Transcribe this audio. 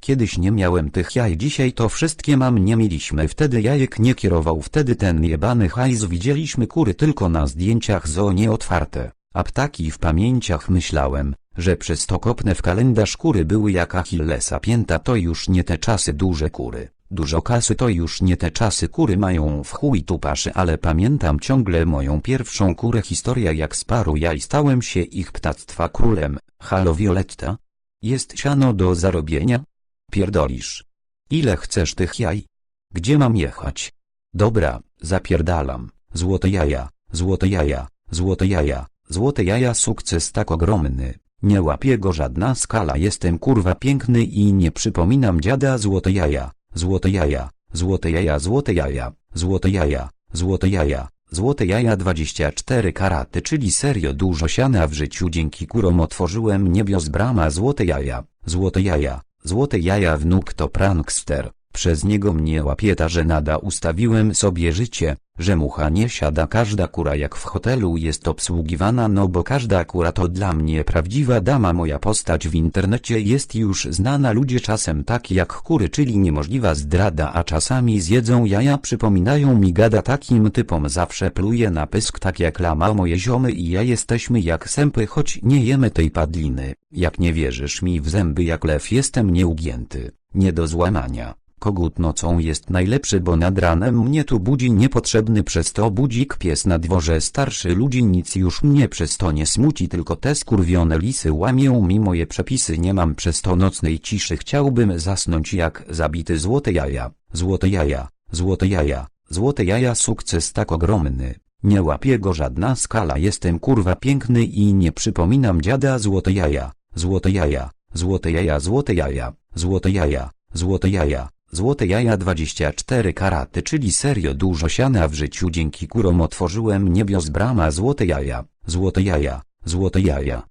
Kiedyś nie miałem tych jaj, dzisiaj to wszystkie mam, nie mieliśmy wtedy jajek, nie kierował wtedy ten jebany hajs, widzieliśmy kury tylko na zdjęciach zo nieotwarte, a ptaki w pamięciach myślałem, że przez to kopnę w kalendarz kury były jak Achillesa pięta, to już nie te czasy duże kury. Dużo kasy to już nie te czasy kury mają w chuj tupaszy, ale pamiętam ciągle moją pierwszą kurę historia jak z paru jaj stałem się ich ptactwa królem. Halo Violetta? Jest siano do zarobienia? Pierdolisz. Ile chcesz tych jaj? Gdzie mam jechać? Dobra, zapierdalam. Złote jaja, złote jaja, złote jaja, złote jaja sukces tak ogromny. Nie łapie go żadna skala jestem kurwa piękny i nie przypominam dziada złote jaja, złote jaja, złote jaja, złote jaja, złote jaja, złote jaja, złote jaja 24 karaty czyli serio dużo siana w życiu dzięki kurom otworzyłem niebios brama złote jaja, złote jaja, złote jaja wnuk to prankster. Przez niego mnie łapie ta żenada ustawiłem sobie życie, że mucha nie siada każda kura jak w hotelu jest obsługiwana no bo każda kura to dla mnie prawdziwa dama. Moja postać w internecie jest już znana ludzie czasem tak jak kury czyli niemożliwa zdrada a czasami zjedzą jaja przypominają mi gada. Takim typom zawsze pluje na pysk tak jak lama moje ziomy i ja jesteśmy jak sępy choć nie jemy tej padliny, jak nie wierzysz mi w zęby jak lew jestem nieugięty, nie do złamania. Kogut nocą jest najlepszy, bo nad ranem mnie tu budzi niepotrzebny przez to budzik pies na dworze starszy ludzi nic już mnie przez to nie smuci tylko te skurwione lisy łamią mi moje przepisy nie mam przez to nocnej ciszy chciałbym zasnąć jak zabity złote jaja, złote jaja, złote jaja, złote jaja sukces tak ogromny. Nie łapie go żadna skala jestem kurwa piękny i nie przypominam dziada złote jaja, złote jaja, złote jaja, złote jaja, złote jaja, złote jaja. Złote jaja 24 karaty czyli serio dużo siana w życiu. Dzięki kurom otworzyłem niebios brama złote jaja, złote jaja, złote jaja,